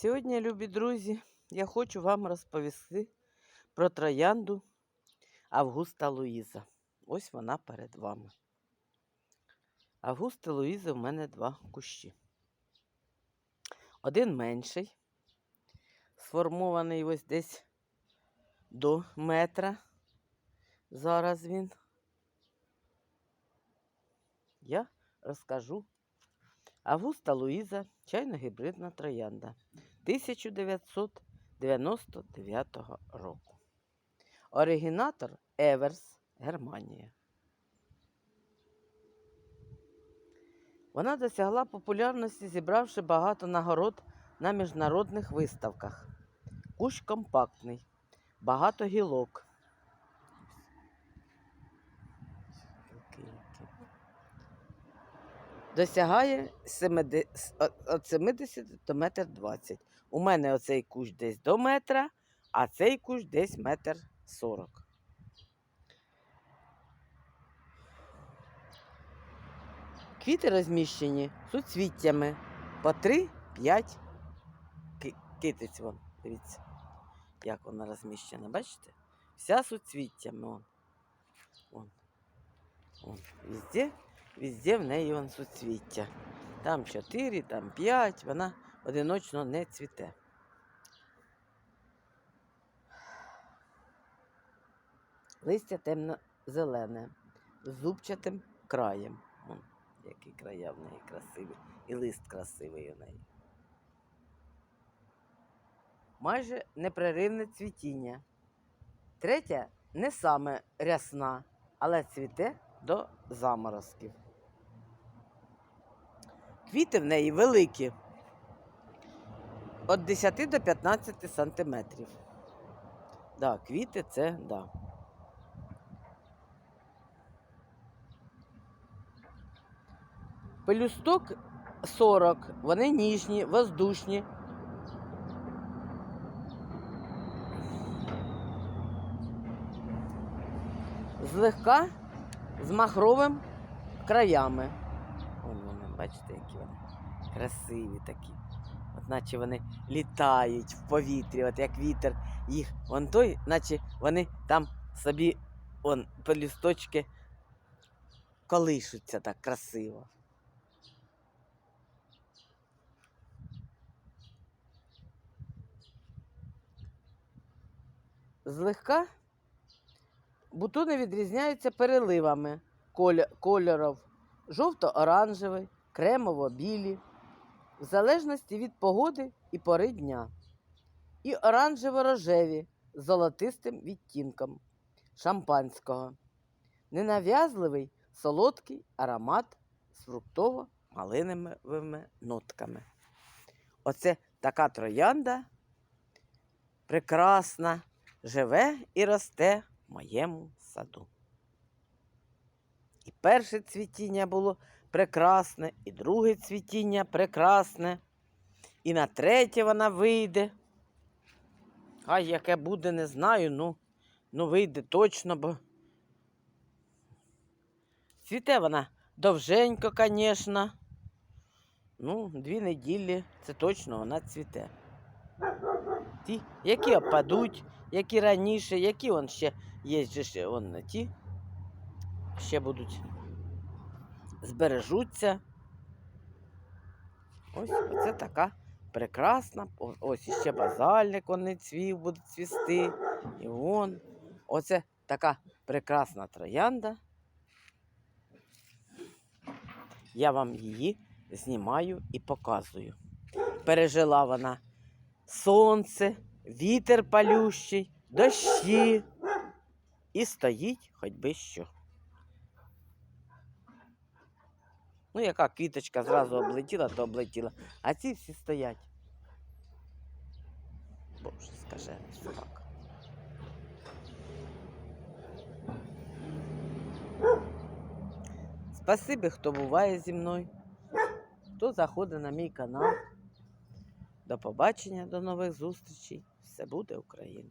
Сьогодні, любі друзі, я хочу вам розповісти про троянду Августа Луїза. Ось вона перед вами. Августа Луїза в мене два кущі. Один менший, сформований ось десь до метра. Зараз він. Я розкажу. Августа Луїза, чайно-гібридна троянда 1999 року. Оригінатор Еверс, Германія. Вона досягла популярності, зібравши багато нагород на міжнародних виставках. Кущ компактний, багато гілок. Досягає 70, від 70 до метр 20. У мене оцей кущ десь до метра, а цей кущ десь метр 40. Квіти розміщені суцвіттями по 3-5 китиць. Вон, дивіться, як вона розміщена. Бачите? Вся суцвіттями. Вон. Вон. Вон. Везде, везде в неї вон суцвіття. Там 4, там 5, вона одиночно не цвіте. Листя темно-зелене, з зубчатим краєм. Вон, які края в неї красиві. І лист красивий у неї. Майже непреривне цвітіння. Третя не саме рясна, але цвіте до заморозків. Квіти в неї великі. Від 10 до 15 сантиметрів. Да, квіти це да. Пелюсток 40, вони ніжні, воздушні. Злегка з махровим краями. Бачите, які вони красиві такі. От наче вони літають в повітрі, от як вітер їх. Вон той, наче вони там собі он, пелюсточки колишуться так красиво. Злегка бутони відрізняються переливами коль- кольорів жовто-оранжевий, кремово-білі, в залежності від погоди і пори дня, і оранжево-рожеві з золотистим відтінком шампанського, ненав'язливий солодкий аромат з фруктово-малиновими нотками. Оце така троянда прекрасна, живе і росте в моєму саду. І перше цвітіння було прекрасне, і друге цвітіння прекрасне, і на третє вона вийде. А яке буде, не знаю, ну, ну вийде точно, бо цвіте вона довженько, звісно. Ну, дві неділі це точно вона цвіте. Ті, які опадуть, які раніше, які он ще є ще он ті, ще будуть збережуться. Ось це така прекрасна. Ось іще базальник он не цвів, буде цвісти. І вон. Оце така прекрасна троянда. Я вам її знімаю і показую. Пережила вона сонце, вітер палющий, дощі. І стоїть хоч би що. Ну, яка квіточка зразу облетіла, то облетіла. А ці всі стоять. Боже, скаже собака. Спасибі, хто буває зі мною, хто заходить на мій канал. До побачення, до нових зустрічей. Все буде Україна!